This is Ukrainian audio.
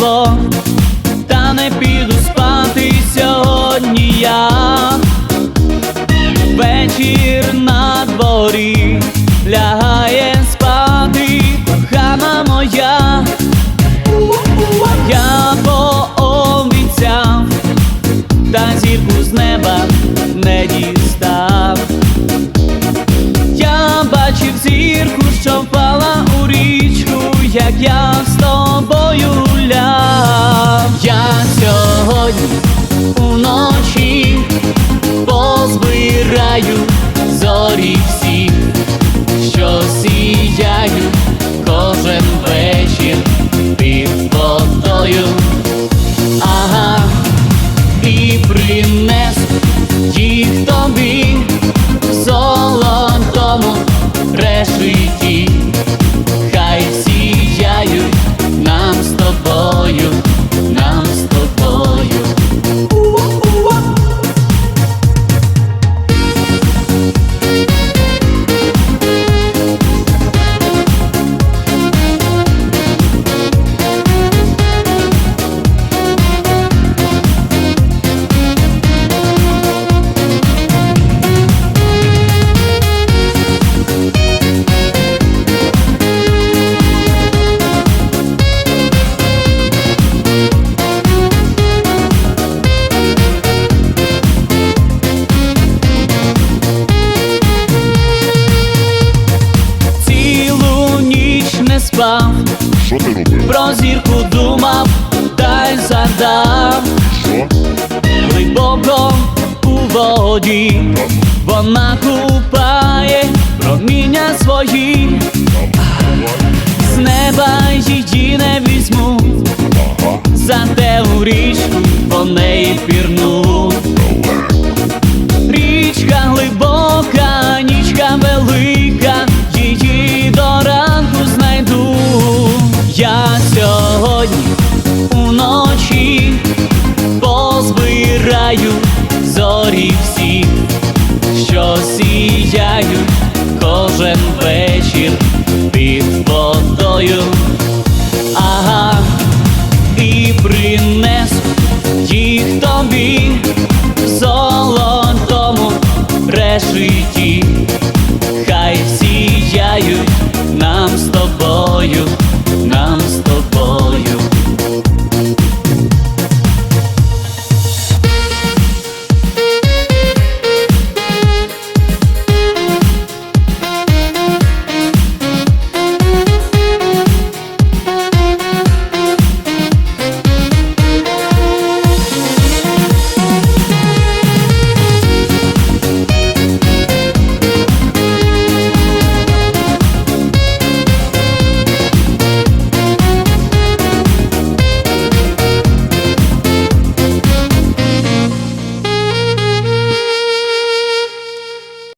число, та не піду спати сьогодні я вечір на дворі лягає спати, хана моя, я пообіцяв, та зірку з неба не дістав. Я бачив зірку, що впала у річку, як я з тобою. Ніч Що ти робив? про зірку думав, та й задав Що? глибоко у воді, вона купає проміння свої, з неба її не візьму, Ага, зате у річку по неї пірну. Сіяють кожен вечір під водою. Ага, і принесу їх